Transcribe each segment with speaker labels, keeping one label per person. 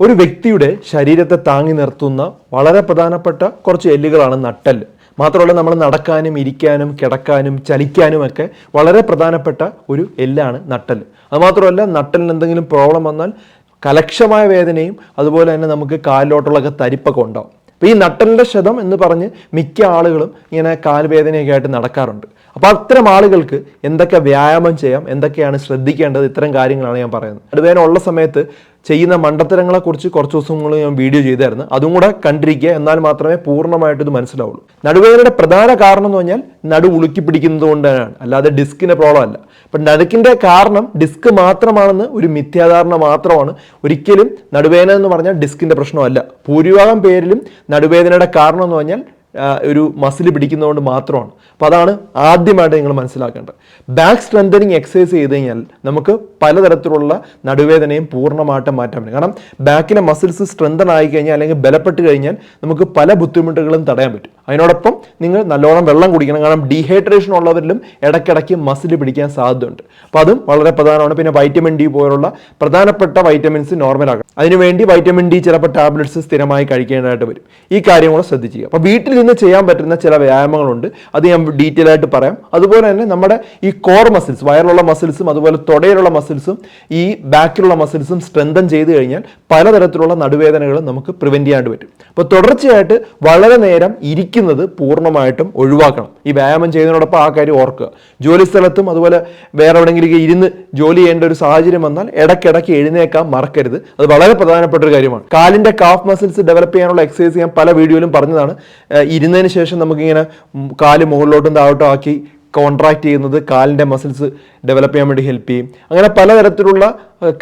Speaker 1: ഒരു വ്യക്തിയുടെ ശരീരത്തെ താങ്ങി നിർത്തുന്ന വളരെ പ്രധാനപ്പെട്ട കുറച്ച് എല്ലുകളാണ് നട്ടെല്ല് മാത്രമല്ല നമ്മൾ നടക്കാനും ഇരിക്കാനും കിടക്കാനും ചലിക്കാനും ഒക്കെ വളരെ പ്രധാനപ്പെട്ട ഒരു എല്ലാണ് നട്ടെല്ല് അതുമാത്രമല്ല നട്ടലിന് എന്തെങ്കിലും പ്രോബ്ലം വന്നാൽ കലക്ഷമായ വേദനയും അതുപോലെ തന്നെ നമുക്ക് കാലിലോട്ടുള്ളൊക്കെ തരിപ്പൊക്കെ ഉണ്ടാവും. അപ്പോൾ ഈ നട്ടലിന്റെ ക്ഷതം എന്ന് പറഞ്ഞ് മിക്ക ആളുകളും ഇങ്ങനെ കാൽവേദനയൊക്കെ ആയിട്ട് നടക്കാറുണ്ട്. അപ്പോൾ അത്തരം ആളുകൾക്ക് എന്തൊക്കെ വ്യായാമം ചെയ്യാം എന്തൊക്കെയാണ് ശ്രദ്ധിക്കേണ്ടത് ഇത്തരം കാര്യങ്ങളാണ് ഞാൻ പറയുന്നത്. നടുവേദന ഉള്ള സമയത്ത് ചെയ്യുന്ന മണ്ടത്തരങ്ങളെക്കുറിച്ച് കുറച്ച് ദിവസങ്ങൾ ഞാൻ വീഡിയോ ചെയ്തായിരുന്നു. അതും കൂടെ കണ്ടിരിക്കുക എന്നാൽ മാത്രമേ പൂർണമായിട്ട് ഇത് മനസ്സിലാവുള്ളൂ. നടുവേദനയുടെ പ്രധാന കാരണം എന്ന് പറഞ്ഞാൽ നടു ഉളുക്കി പിടിക്കുന്നത് കൊണ്ടാണ്. അല്ലാതെ ഡിസ്കിന്റെ പ്രോബ്ലം അല്ല. അപ്പം നടുക്കിന്റെ കാരണം ഡിസ്ക് മാത്രമാണെന്ന് ഒരു മിഥ്യാധാരണ മാത്രമാണ്. ഒരിക്കലും നടുവേദന എന്ന് പറഞ്ഞാൽ ഡിസ്കിന്റെ പ്രശ്നമല്ല. ഭൂരിഭാഗം പേരിലും നടുവേദനയുടെ കാരണം എന്ന് പറഞ്ഞാൽ ഒരു മസിൽ പിടിക്കുന്നതുകൊണ്ട് മാത്രമാണ്. അപ്പോൾ അതാണ് ആദ്യമായിട്ട് നിങ്ങൾ മനസ്സിലാക്കേണ്ടത്. ബാക്ക് സ്ട്രെങ്തനിങ് എക്സസൈസ് ചെയ്ത് കഴിഞ്ഞാൽ നമുക്ക് പലതരത്തിലുള്ള നടുവേദനയും പൂർണമായിട്ട് മാറ്റാൻ പറ്റും. കാരണം ബാക്കിലെ മസിൽസ് സ്ട്രെങ്തൻ ആയി കഴിഞ്ഞാൽ അല്ലെങ്കിൽ ബലപ്പെട്ട് കഴിഞ്ഞാൽ നമുക്ക് പല ബുദ്ധിമുട്ടുകളും തടയാൻ പറ്റും. അതിനോടൊപ്പം നിങ്ങൾ നല്ലോണം വെള്ളം കുടിക്കണം. കാരണം ഡീഹൈഡ്രേഷൻ ഉള്ളവരിലും ഇടയ്ക്കിടയ്ക്ക് മസിൽ പിടിക്കാൻ സാധ്യതയുണ്ട്. അപ്പോൾ അതും വളരെ പ്രധാനമാണ്. പിന്നെ വൈറ്റമിൻ ഡി പോലുള്ള പ്രധാനപ്പെട്ട വൈറ്റമിൻസ് നോർമലാക്കണം അതിനുവേണ്ടി വൈറ്റമിൻ ഡി ചിലപ്പോൾ ടാബ്ലറ്റ്സ് സ്ഥിരമായി കഴിക്കേണ്ടതായിട്ട് വരും. ഈ കാര്യങ്ങൾ കൂടെ ശ്രദ്ധിക്കുക അപ്പോൾ വീട്ടിൽ നിന്ന് ചെയ്യാൻ പറ്റുന്ന ചില വ്യായാമങ്ങളുണ്ട്. അത് ഞാൻ ഡീറ്റെയിൽ ആയിട്ട് പറയാം. അതുപോലെ തന്നെ നമ്മുടെ ഈ കോർ മസിൽസ് വയറിലുള്ള മസിൽസും അതുപോലെ തുടയിലുള്ള മസിൽസും ഈ ബാക്കിലുള്ള മസിൽസും സ്ട്രെങ്തൻ ചെയ്ത് കഴിഞ്ഞാൽ പലതരത്തിലുള്ള നടുവേദനകളും നമുക്ക് പ്രിവെന്റ് ചെയ്യാണ്ട് പറ്റും. അപ്പോൾ തുടർച്ചയായിട്ട് വളരെ നേരം ഇരിക്കുന്നത് പൂർണമായിട്ടും ഒഴിവാക്കണം. ഈ വ്യായാമം ചെയ്യുന്നതിനോടൊപ്പം ആ കാര്യം ഓർക്കുക. ജോലി സ്ഥലത്തും അതുപോലെ വേറെ എവിടെയെങ്കിലും ഇരുന്ന് ജോലി ചെയ്യേണ്ട ഒരു സാഹചര്യം വന്നാൽ ഇടയ്ക്കിടയ്ക്ക് എഴുന്നേക്കാൻ മറക്കരുത്. അത് വളരെ പ്രധാനപ്പെട്ട ഒരു കാര്യമാണ്. കാലിന്റെ കാഫ് മസിൽസ് ഡെവലപ്പ് ചെയ്യാനുള്ള എക്സസൈസ് ഞാൻ പല വീഡിയോയിലും പറഞ്ഞതാണ്. ഇരുന്നതിന് ശേഷം നമുക്കിങ്ങനെ കാൽ മുകളിലോട്ടും താഴോട്ടും ആക്കി കോൺട്രാക്ട് ചെയ്യുന്നത് കാലിന്റെ മസിൽസ് ഡെവലപ്പ് ചെയ്യാൻ വേണ്ടി ഹെൽപ്പ് ചെയ്യും. അങ്ങനെ പലതരത്തിലുള്ള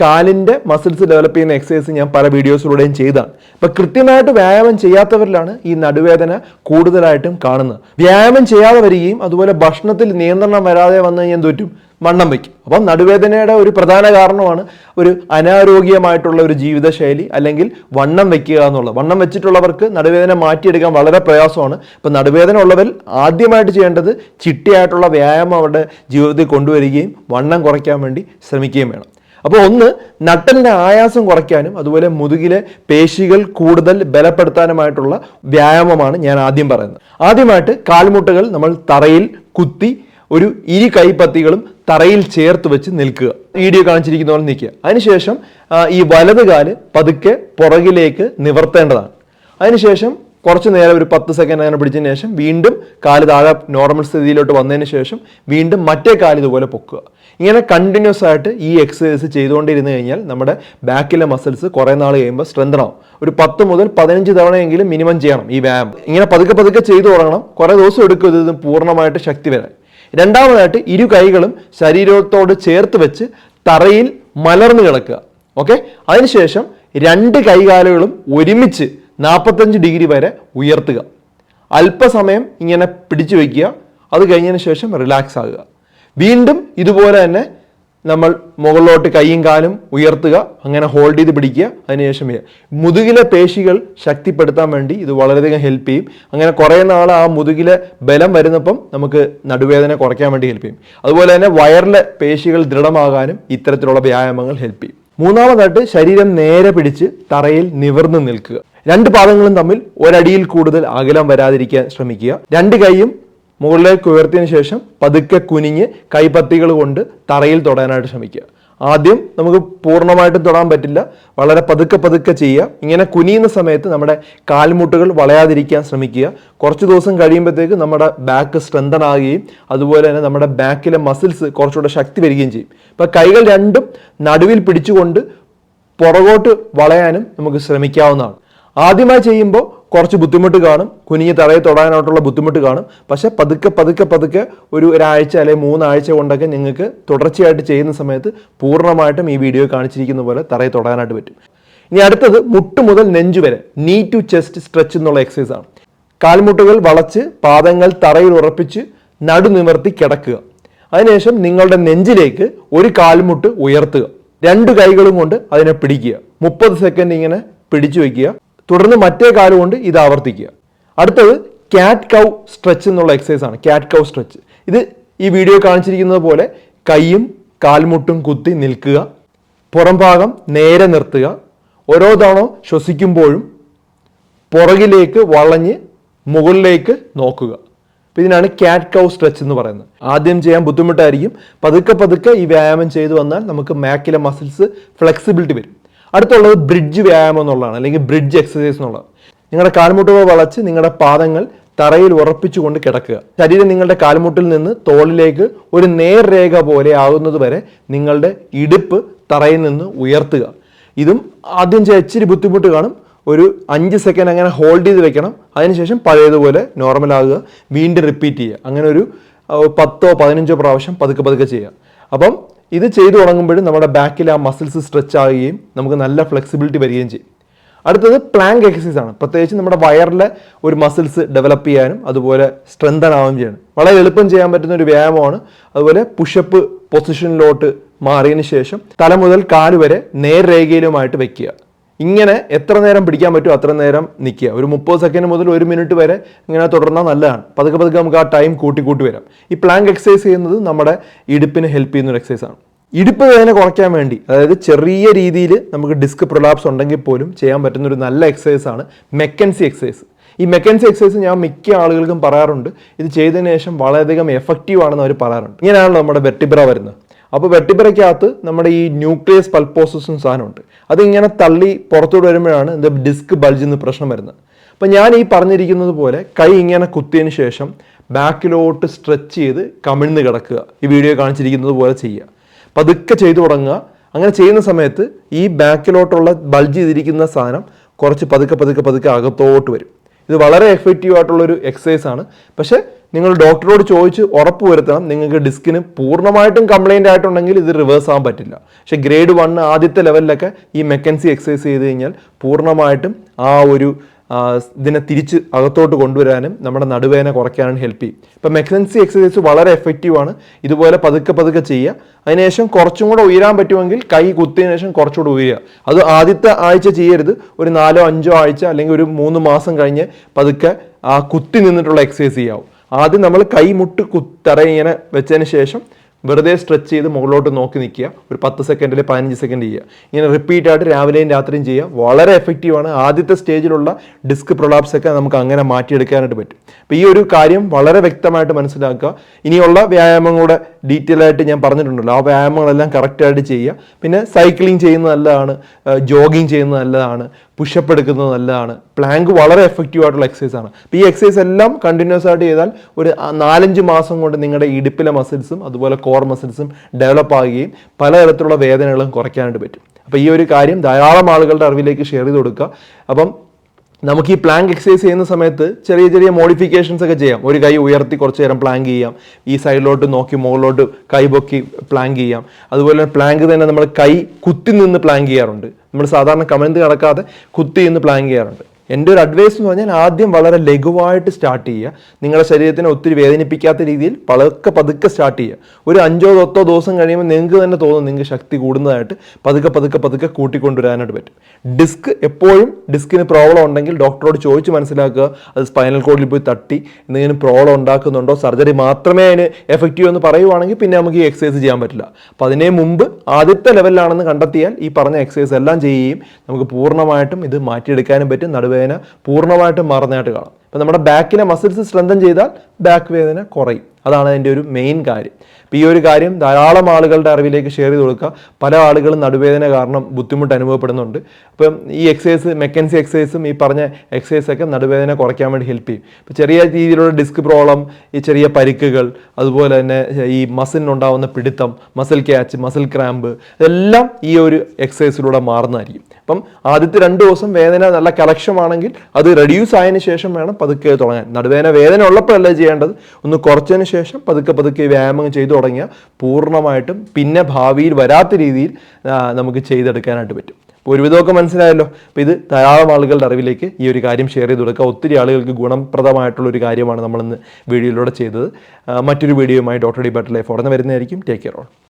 Speaker 1: കാലിന്റെ മസിൽസ് ഡെവലപ്പ് ചെയ്യുന്ന എക്സസൈസ് ഞാൻ പല വീഡിയോസിലൂടെയും ചെയ്താണ്. അപ്പം കൃത്യമായിട്ട് വ്യായാമം ചെയ്യാത്തവരിലാണ് ഈ നടുവേദന കൂടുതലായിട്ടും കാണുന്നത്. വ്യായാമം ചെയ്യാതെ വരികയും അതുപോലെ ഭക്ഷണത്തിൽ നിയന്ത്രണം വരാതെ വന്നു കഴിഞ്ഞാൽ തോറ്റും വണ്ണം വയ്ക്കും. അപ്പം നടുവേദനയുടെ ഒരു പ്രധാന കാരണമാണ് ഒരു അനാരോഗ്യമായിട്ടുള്ള ഒരു ജീവിതശൈലി അല്ലെങ്കിൽ വണ്ണം വയ്ക്കുക എന്നുള്ളത്. വണ്ണം വെച്ചിട്ടുള്ളവർക്ക് നടുവേദന മാറ്റിയെടുക്കാൻ വളരെ പ്രയാസമാണ്. ഇപ്പം നടുവേദന ഉള്ളവർ ആദ്യമായിട്ട് ചെയ്യേണ്ടത് ചിട്ടയായിട്ടുള്ള വ്യായാമം അവരുടെ ജീവിതത്തിൽ കൊണ്ടുവരികയും വണ്ണം കുറയ്ക്കാൻ വേണ്ടി ശ്രമിക്കുകയും വേണം. അപ്പോൾ ഒന്ന് നട്ടലിന്റെ ആയാസം കുറയ്ക്കാനും അതുപോലെ മുതുകിലെ പേശികൾ കൂടുതൽ ബലപ്പെടുത്താനുമായിട്ടുള്ള വ്യായാമമാണ് ഞാൻ ആദ്യം പറയുന്നത്. ആദ്യമായിട്ട് കാൽമുട്ടുകൾ നമ്മൾ തറയിൽ കുത്തി ഒരു ഇരു കൈപ്പത്തികളും തറയിൽ ചേർത്ത് വെച്ച് നിൽക്കുക. വീഡിയോ കാണിച്ചിരിക്കുന്ന പോലെ നിൽക്കുക. അതിനുശേഷം ഈ വലത് കാൽ പതുക്കെ പുറകിലേക്ക് നിവർത്തേണ്ടതാണ്. അതിനുശേഷം കുറച്ച് നേരം ഒരു പത്ത് സെക്കൻഡ് അങ്ങനെ പിടിച്ചതിന് ശേഷം വീണ്ടും കാൽ താഴെ നോർമൽ സ്ഥിതിയിലോട്ട് വന്നതിന് ശേഷം വീണ്ടും മറ്റേ കാൽ ഇതുപോലെ പൊക്കുക. ഇങ്ങനെ കണ്ടിന്യൂസ് ആയിട്ട് ഈ എക്സസൈസ് ചെയ്തുകൊണ്ടിരുന്ന് കഴിഞ്ഞാൽ നമ്മുടെ ബാക്കിലെ മസിൽസ് കുറേ നാൾ കഴിയുമ്പോൾ സ്ട്രെങ്തൻ ആവും. ഒരു പത്ത് മുതൽ പതിനഞ്ച് തവണയെങ്കിലും മിനിമം ചെയ്യണം ഈ വ്യായാമം. ഇങ്ങനെ പതുക്കെ പതുക്കെ ചെയ്തു തുടങ്ങണം. കുറേ ദിവസം എടുക്കും ഇത് പൂർണമായിട്ട് ശക്തി വരാൻ. രണ്ടാമതായിട്ട് ഇരു കൈകളും ശരീരത്തോട് ചേർത്ത് വെച്ച് തറയിൽ മലർന്നു കിടക്കുക. ഓക്കെ അതിനുശേഷം രണ്ട് കൈകാലുകളും ഒരുമിച്ച് നാൽപ്പത്തഞ്ച് ഡിഗ്രി വരെ ഉയർത്തുക. അല്പസമയം ഇങ്ങനെ പിടിച്ചു വയ്ക്കുക. അത് കഴിഞ്ഞതിന് ശേഷം റിലാക്സ് ആകുക. വീണ്ടും ഇതുപോലെ തന്നെ നമ്മൾ മുകളിലോട്ട് കൈയും കാലും ഉയർത്തുക അങ്ങനെ ഹോൾഡ് ചെയ്ത് പിടിക്കുക അതിനുശേഷം മുതുകിലെ പേശികൾ ശക്തിപ്പെടുത്താൻ വേണ്ടി ഇത് വളരെയധികം ഹെൽപ്പ് ചെയ്യും. അങ്ങനെ കുറേ നാൾ ആ മുതുകിലെ ബലം വരുന്നപ്പം നമുക്ക് നടുവേദന കുറയ്ക്കാൻ വേണ്ടി ഹെൽപ്പ് ചെയ്യും. അതുപോലെ തന്നെ വയറിലെ പേശികൾ ദൃഢമാകാനും ഇത്തരത്തിലുള്ള വ്യായാമങ്ങൾ ഹെൽപ്പ് ചെയ്യും. മൂന്നാമതായിട്ട് ശരീരം നേരെ പിടിച്ച് തറയിൽ നിവർന്ന് നിൽക്കുക. രണ്ട് പാദങ്ങളും തമ്മിൽ ഒരടിയിൽ കൂടുതൽ അകലം വരാതിരിക്കാൻ ശ്രമിക്കുക. രണ്ട് കൈയും മുകളിലേക്ക് ഉയർത്തിയതിന് ശേഷം പതുക്കെ കുനിഞ്ഞ് കൈപ്പത്തികൾ കൊണ്ട് തറയിൽ തൊടാനായിട്ട് ശ്രമിക്കുക. ആദ്യം നമുക്ക് പൂർണമായിട്ടും തൊടാൻ പറ്റില്ല. വളരെ പതുക്കെ പതുക്കെ ചെയ്യുക. ഇങ്ങനെ കുനിയുന്ന സമയത്ത് നമ്മുടെ കാൽമുട്ടുകൾ വളയാതിരിക്കാൻ ശ്രമിക്കുക. കുറച്ച് ദിവസം കഴിയുമ്പോഴത്തേക്ക് നമ്മുടെ ബാക്ക് സ്ട്രെങ്തൻ ആകുകയും അതുപോലെ തന്നെ നമ്മുടെ ബാക്കിലെ മസിൽസ് കുറച്ചുകൂടെ ശക്തി വരികയും ചെയ്യും. ഇപ്പം കൈകൾ രണ്ടും നടുവിൽ പിടിച്ചുകൊണ്ട് പുറകോട്ട് വളയാനും നമുക്ക് ശ്രമിക്കാവുന്നതാണ്. ആദ്യമായി ചെയ്യുമ്പോൾ കുറച്ച് ബുദ്ധിമുട്ട് കാണും. കുനിഞ്ഞ് തറയിൽ തൊടാനായിട്ടുള്ള ബുദ്ധിമുട്ട് കാണും. പക്ഷേ പതുക്കെ പതുക്കെ പതുക്കെ ഒരു ഒരാഴ്ച അല്ലെങ്കിൽ മൂന്നാഴ്ച കൊണ്ടൊക്കെ നിങ്ങൾക്ക് തുടർച്ചയായിട്ട് ചെയ്യുന്ന സമയത്ത് പൂർണമായിട്ടും ഈ വീഡിയോ കാണിച്ചിരിക്കുന്ന പോലെ തറയിൽ തൊടാനായിട്ട് പറ്റും. ഇനി അടുത്തത് മുട്ട് മുതൽ നെഞ്ചു വരെ. നീ ടു ചെസ്റ്റ് സ്ട്രെച്ച് എന്നുള്ള എക്സസൈസ് ആണ്. കാൽമുട്ടുകൾ വളച്ച് പാദങ്ങൾ തറയിൽ ഉറപ്പിച്ച് നടു നിവർത്തി കിടക്കുക. അതിനുശേഷം നിങ്ങളുടെ നെഞ്ചിലേക്ക് ഒരു കാൽമുട്ട് ഉയർത്തുക. രണ്ട് കൈകളും കൊണ്ട് അതിനെ പിടിക്കുക. മുപ്പത് സെക്കൻഡ് ഇങ്ങനെ പിടിച്ചു വയ്ക്കുക. തുടർന്ന് മറ്റേ കാലുകൊണ്ട് ഇത് ആവർത്തിക്കുക. അടുത്തത് ക്യാറ്റ് കൗ സ്ട്രെച്ച് എന്നുള്ള എക്സസൈസ് ആണ്. ക്യാറ്റ് കൗ സ്ട്രെച്ച് ഇത് ഈ വീഡിയോ കാണിച്ചിരിക്കുന്നത് പോലെ കൈയും കാൽമുട്ടും കുത്തി നിൽക്കുക പുറം ഭാഗം നേരെ നിർത്തുക. ഓരോ തവണ ശ്വസിക്കുമ്പോഴും പുറകിലേക്ക് വളഞ്ഞ് മുകളിലേക്ക് നോക്കുക. അപ്പോൾ ഇതിനാണ് ക്യാറ്റ് കൗ സ്ട്രെച്ച് എന്ന് പറയുന്നത്. ആദ്യം ചെയ്യാൻ ബുദ്ധിമുട്ടായിരിക്കും. പതുക്കെ പതുക്കെ ഈ വ്യായാമം ചെയ്തു വന്നാൽ നമുക്ക് മാക്കിലെ മസിൽസ് ഫ്ലെക്സിബിലിറ്റി വരും. അടുത്തുള്ളത് ബ്രിഡ്ജ് വ്യായാമം എന്നുള്ളതാണ് അല്ലെങ്കിൽ ബ്രിഡ്ജ് എക്സസൈസ് എന്നുള്ളത്. നിങ്ങളുടെ കാൽമുട്ടുകൾ വളച്ച് നിങ്ങളുടെ പാദങ്ങൾ തറയിൽ ഉറപ്പിച്ചുകൊണ്ട് കിടക്കുക. ശരീരം നിങ്ങളുടെ കാൽമുട്ടിൽ നിന്ന് തോളിലേക്ക് ഒരു നേർരേഖ പോലെ ആകുന്നത് വരെ നിങ്ങളുടെ ഇടുപ്പ് തറയിൽ നിന്ന് ഉയർത്തുക. ഇതും ആദ്യം ഇച്ചിരി ബുദ്ധിമുട്ട് കാണും. ഒരു അഞ്ച് സെക്കൻഡ് അങ്ങനെ ഹോൾഡ് ചെയ്ത് വെക്കണം. അതിനുശേഷം പഴയതുപോലെ നോർമൽ ആകുക. വീണ്ടും റിപ്പീറ്റ് ചെയ്യുക. അങ്ങനെ ഒരു പത്തോ പതിനഞ്ചോ പ്രാവശ്യം പതുക്കെ പതുക്കെ ചെയ്യുക. അപ്പം ഇത് ചെയ്തു തുടങ്ങുമ്പോഴും നമ്മുടെ ബാക്കിൽ ആ മസിൽസ് സ്ട്രെച്ച് ആകുകയും നമുക്ക് നല്ല ഫ്ലെക്സിബിലിറ്റി വരികയും ചെയ്യും. അടുത്തത് പ്ലാങ്ക് എക്സസൈസ് ആണ്. പ്രത്യേകിച്ച് നമ്മുടെ വയറിലെ ഒരു മസിൽസ് ഡെവലപ്പ് ചെയ്യാനും അതുപോലെ സ്ട്രെങ്തൻ ആവുകയും ചെയ്യണം. വളരെ എളുപ്പം ചെയ്യാൻ പറ്റുന്ന ഒരു വ്യായാമമാണ്. അതുപോലെ പുഷപ്പ് പൊസിഷനിലോട്ട് മാറിയതിന് ശേഷം തല മുതൽ കാൽ വരെ നേർരേഖയിലുമായിട്ട് വെക്കുക. ഇങ്ങനെ എത്ര നേരം പിടിക്കാൻ പറ്റുമോ അത്ര നേരം നിൽക്കുക. ഒരു മുപ്പത് സെക്കൻഡ് മുതൽ ഒരു മിനിറ്റ് വരെ ഇങ്ങനെ തുടർന്നാൽ നല്ലതാണ്. പതുക്കെ പതുക്കെ നമുക്ക് ആ ടൈം കൂട്ടി കൂട്ടി വരാം. ഈ പ്ലാങ്ക് എക്സസൈസ് ചെയ്യുന്നത് നമ്മുടെ ഇടുപ്പിന് ഹെൽപ്പ് ചെയ്യുന്ന ഒരു എക്സസൈസ് ആണ്. ഇടുപ്പ് വേദന കുറയ്ക്കാൻ വേണ്ടി അതായത് ചെറിയ രീതിയിൽ നമുക്ക് ഡിസ്ക് പ്രൊലാപ്സ് ഉണ്ടെങ്കിൽ പോലും ചെയ്യാൻ പറ്റുന്ന ഒരു നല്ല എക്സസൈസ് ആണ് മെക്കൻസി എക്സസൈസ് ഈ മെക്കൻസി എക്സസൈസ് ഞാൻ മിക്ക ആളുകൾക്കും പറയാറുണ്ട്. ഇത് ചെയ്തതിന് ശേഷം വളരെയധികം എഫക്റ്റീവ് ആണെന്ന് അവർ പറയാറുണ്ട്. ഇങ്ങനെയാണല്ലോ നമ്മുടെ വെട്ടിബ്ര വരുന്നത്. അപ്പോൾ വെട്ടിപ്പറയ്ക്കകത്ത് നമ്മുടെ ഈ ന്യൂക്ലിയസ് പൽപ്പോസസും സാധനമുണ്ട്. അതിങ്ങനെ തള്ളി പുറത്തോട്ട് വരുമ്പോഴാണ് ഇത് ഡിസ്ക് ബൾജ് എന്ന് പ്രശ്നം വരുന്നത്. അപ്പം ഞാൻ ഈ പറഞ്ഞിരിക്കുന്നത് പോലെ കൈ ഇങ്ങനെ കുത്തിയതിന് ശേഷം ബാക്കിലോട്ട് സ്ട്രെച്ച് ചെയ്ത് കമിഴ്ന്ന് കിടക്കുക. ഈ വീഡിയോ കാണിച്ചിരിക്കുന്നത് പോലെ ചെയ്യുക. പതുക്കെ ചെയ്തു തുടങ്ങുക. അങ്ങനെ ചെയ്യുന്ന സമയത്ത് ഈ ബാക്കിലോട്ടുള്ള ബൾജ് ചെയ്തിരിക്കുന്ന സാധനം കുറച്ച് പതുക്കെ പതുക്കെ പതുക്കെ അകത്തോട്ട് വരും. ഇത് വളരെ എഫക്റ്റീവ് ആയിട്ടുള്ളൊരു എക്സസൈസ് ആണ്. പക്ഷേ നിങ്ങൾ ഡോക്ടറോട് ചോദിച്ച് ഉറപ്പ് വരുത്തണം. നിങ്ങൾക്ക് ഡിസ്കിന് പൂർണമായിട്ടും കംപ്ലൈന്റ് ആയിട്ടുണ്ടെങ്കിൽ ഇത് റിവേഴ്സ് ആവാൻ പറ്റില്ല. പക്ഷേ ഗ്രേഡ് വൺ ആദ്യത്തെ ലെവലിലൊക്കെ ഈ മെക്കൻസി എക്സസൈസ് ചെയ്ത് കഴിഞ്ഞാൽ പൂർണമായിട്ടും ആ ഒരു ഇതിനെ തിരിച്ച് അകത്തോട്ട് കൊണ്ടുവരാനും നമ്മുടെ നടുവേദന കുറയ്ക്കാനും ഹെൽപ്പ് ചെയ്യും. ഇപ്പം മെക്കൻസി എക്സസൈസ് വളരെ എഫക്റ്റീവാണ് ഇതുപോലെ പതുക്കെ പതുക്കെ ചെയ്യുക. അതിനുശേഷം കുറച്ചും കൂടെ ഉയരാൻ പറ്റുമെങ്കിൽ കൈ കുത്തിയതിനു ശേഷം കുറച്ചുകൂടെ ഉയരുക. അത് ആദ്യത്തെ ആഴ്ച ചെയ്യരുത്. ഒരു നാലോ അഞ്ചോ ആഴ്ച അല്ലെങ്കിൽ ഒരു മൂന്ന് മാസം കഴിഞ്ഞ് പതുക്കെ ആ കുത്തി നിന്നിട്ടുള്ള എക്സസൈസ് ചെയ്യാവും. ആദ്യം നമ്മൾ കൈമുട്ട് കുത്തറ ഇങ്ങനെ വെച്ചതിന് ശേഷം വെറുതെ സ്ട്രെച്ച് ചെയ്ത് മുകളിലോട്ട് നോക്കി നിൽക്കുക ഒരു പത്ത് സെക്കൻഡിൽ പതിനഞ്ച് സെക്കൻഡ് ചെയ്യുക. ഇങ്ങനെ റിപ്പീറ്റ് ആയിട്ട് രാവിലെയും രാത്രിയും ചെയ്യുക. വളരെ എഫക്റ്റീവാണ് ആദ്യത്തെ സ്റ്റേജിലുള്ള ഡിസ്ക് പ്രൊലാപ്സ് ഒക്കെ നമുക്ക് അങ്ങനെ മാറ്റിയെടുക്കാനായിട്ട് പറ്റും. അപ്പോൾ ഈ ഒരു കാര്യം വളരെ വ്യക്തമായിട്ട് മനസ്സിലാക്കുക. ഇനിയുള്ള വ്യായാമങ്ങളുടെ ഡീറ്റെയിൽ ആയിട്ട് ഞാൻ പറഞ്ഞിട്ടുണ്ടല്ലോ. ആ വ്യായാമങ്ങളെല്ലാം കറക്റ്റായിട്ട് ചെയ്യുക. പിന്നെ സൈക്ലിംഗ് ചെയ്യുന്നത് നല്ലതാണ്. ജോഗിങ് ചെയ്യുന്നത് നല്ലതാണ്. പുഷപ്പ് എടുക്കുന്നത് നല്ലതാണ്. പ്ലാങ്ക് വളരെ എഫക്റ്റീവ് ആയിട്ടുള്ള എക്സസൈസ് ആണ്. അപ്പോൾ ഈ എക്സസൈസ് എല്ലാം കണ്ടിന്യൂസ് ആയിട്ട് ചെയ്താൽ ഒരു നാലഞ്ച് മാസം കൊണ്ട് നിങ്ങളുടെ ഇടുപ്പിലെ മസിൽസും അതുപോലെ കോർ മസിൽസും ഡെവലപ്പ് ആകുകയും പലതരത്തിലുള്ള വേദനകളും കുറയ്ക്കാനായിട്ട് പറ്റും. അപ്പോൾ ഈ ഒരു കാര്യം ധാരാളം ആളുകളുടെ അറിവിലേക്ക് ഷെയർ ചെയ്ത് കൊടുക്കുക. അപ്പം നമുക്ക് ഈ പ്ലാങ്ക് എക്സസൈസ് ചെയ്യുന്ന സമയത്ത് ചെറിയ ചെറിയ മോഡിഫിക്കേഷൻസ് ഒക്കെ ചെയ്യാം. ഒരു കൈ ഉയർത്തി കുറച്ച് നേരം പ്ലാങ്ക് ചെയ്യാം. ഈ സൈഡിലോട്ട് നോക്കി മുകളിലോട്ട് കൈ പൊക്കി പ്ലാങ്ക് ചെയ്യാം. അതുപോലെ പ്ലാങ്ക് തന്നെ നമ്മൾ കൈ കുത്തി നിന്ന് പ്ലാങ്ക് ചെയ്യാറുണ്ട്. നമ്മൾ സാധാരണ കമന്റ് കടക്കാതെ കുത്തി നിന്ന് പ്ലാങ്ക് ചെയ്യാറുണ്ട്. എന്റെ ഒരു അഡ്വൈസ് എന്ന് പറഞ്ഞാൽ ആദ്യം വളരെ ലഘുവായിട്ട് സ്റ്റാർട്ട് ചെയ്യുക. നിങ്ങളുടെ ശരീരത്തിനെ ഒത്തിരി വേദനിപ്പിക്കാത്ത രീതിയിൽ പതുക്കെ പതുക്കെ സ്റ്റാർട്ട് ചെയ്യുക. ഒരു അഞ്ചോ പത്തോ ദിവസം കഴിയുമ്പോൾ നിങ്ങൾക്ക് തന്നെ തോന്നും നിങ്ങൾക്ക് ശക്തി കൂടുന്നതായിട്ട് പതുക്കെ പതുക്കെ പതുക്കെ കൂട്ടിക്കൊണ്ടുവരാനായിട്ട് പറ്റും. ഡിസ്ക് എപ്പോഴും ഡിസ്കിന് പ്രോബ്ലം ഉണ്ടെങ്കിൽ ഡോക്ടറോട് ചോദിച്ച് മനസ്സിലാക്കുക. അത് സ്പൈനൽ കോഡിൽ പോയി തട്ടി എന്തെങ്കിലും പ്രോബ്ലം ഉണ്ടാക്കുന്നുണ്ടോ? സർജറി മാത്രമേ അതിന് എഫക്റ്റീവ് എന്ന് പറയുവാണെങ്കിൽ പിന്നെ നമുക്ക് ഈ എക്സസൈസ് ചെയ്യാൻ പറ്റില്ല. അപ്പം അതിനെ മുമ്പ് ആദ്യത്തെ ലെവലിലാണെന്ന് കണ്ടെത്തിയാൽ ഈ പറഞ്ഞ എക്സസൈസ് എല്ലാം ചെയ്യുകയും നമുക്ക് പൂർണമായിട്ടും ഇത് മാറ്റിയെടുക്കാനും പറ്റും. നടുവേദന പൂർണമായിട്ടും മാറുന്നതായിട്ട് കാണാം. അപ്പം നമ്മുടെ ബാക്കിലെ മസിൽസ് സ്ട്രെങ്തൻ ചെയ്താൽ ബാക്ക് വേദന കുറയും. അതാണ് അതിന്റെ ഒരു മെയിൻ കാര്യം. അപ്പോൾ ഈ ഒരു കാര്യം ധാരാളം ആളുകളുടെ അറിവിലേക്ക് ഷെയർ ചെയ്ത് കൊടുക്കുക. പല ആളുകളും നടുവേദന കാരണം ബുദ്ധിമുട്ട് അനുഭവപ്പെടുന്നുണ്ട്. അപ്പം ഈ എക്സസൈസ് മെക്കൻസി എക്സസൈസും ഈ പറഞ്ഞ എക്സസൈസൊക്കെ നടുവേദന കുറയ്ക്കാൻ വേണ്ടി ഹെൽപ്പ് ചെയ്യും. ഇപ്പോൾ ചെറിയ രീതിയിലുള്ള ഡിസ്ക് പ്രോബ്ലം ഈ ചെറിയ പരിക്കുകൾ അതുപോലെ തന്നെ ഈ മസിലിനുണ്ടാവുന്ന പിടുത്തം മസിൽ ക്യാച്ച് മസിൽ ക്രാമ്പ് ഇതെല്ലാം ഈ ഒരു എക്സസൈസിലൂടെ മാറുന്നതായിരിക്കും. അപ്പം ആദ്യത്തെ രണ്ട് ദിവസം വേദന നല്ല കലക്ഷമാണെങ്കിൽ അത് റെഡ്യൂസ് ആയതിനു ശേഷം വേണം പതുക്കെ തുടങ്ങാൻ. നടുവേദന വേദന ഉള്ളപ്പോഴല്ല ചെയ്യേണ്ടത്? ഒന്ന് കുറച്ചതിന് ശേഷം പതുക്കെ പതുക്കെ വ്യായാമം ചെയ്തു തുടങ്ങിയാൽ പൂർണമായിട്ടും പിന്നെ ഭാവിയിൽ വരാത്ത രീതിയിൽ നമുക്ക് ചെയ്തെടുക്കാനായിട്ട് പറ്റും. ഒരുവിധമൊക്കെ മനസ്സിലായല്ലോ. അപ്പോൾ ഇത് ധാരാളം ആളുകളുടെ അറിവിലേക്ക് ഈ ഒരു കാര്യം ഷെയർ ചെയ്ത് കൊടുക്കുക. ഒത്തിരി ആളുകൾക്ക് ഗുണപ്രദമായിട്ടുള്ള ഒരു കാര്യമാണ് നമ്മളിന്ന് വീഡിയോയിലൂടെ ചെയ്തത്. മറ്റൊരു വീഡിയോയുമായി ഡോക്ടർ ഡി ബട്ട് ലൈഫ് ഉടനെ വരുന്നതായിരിക്കും. Take care all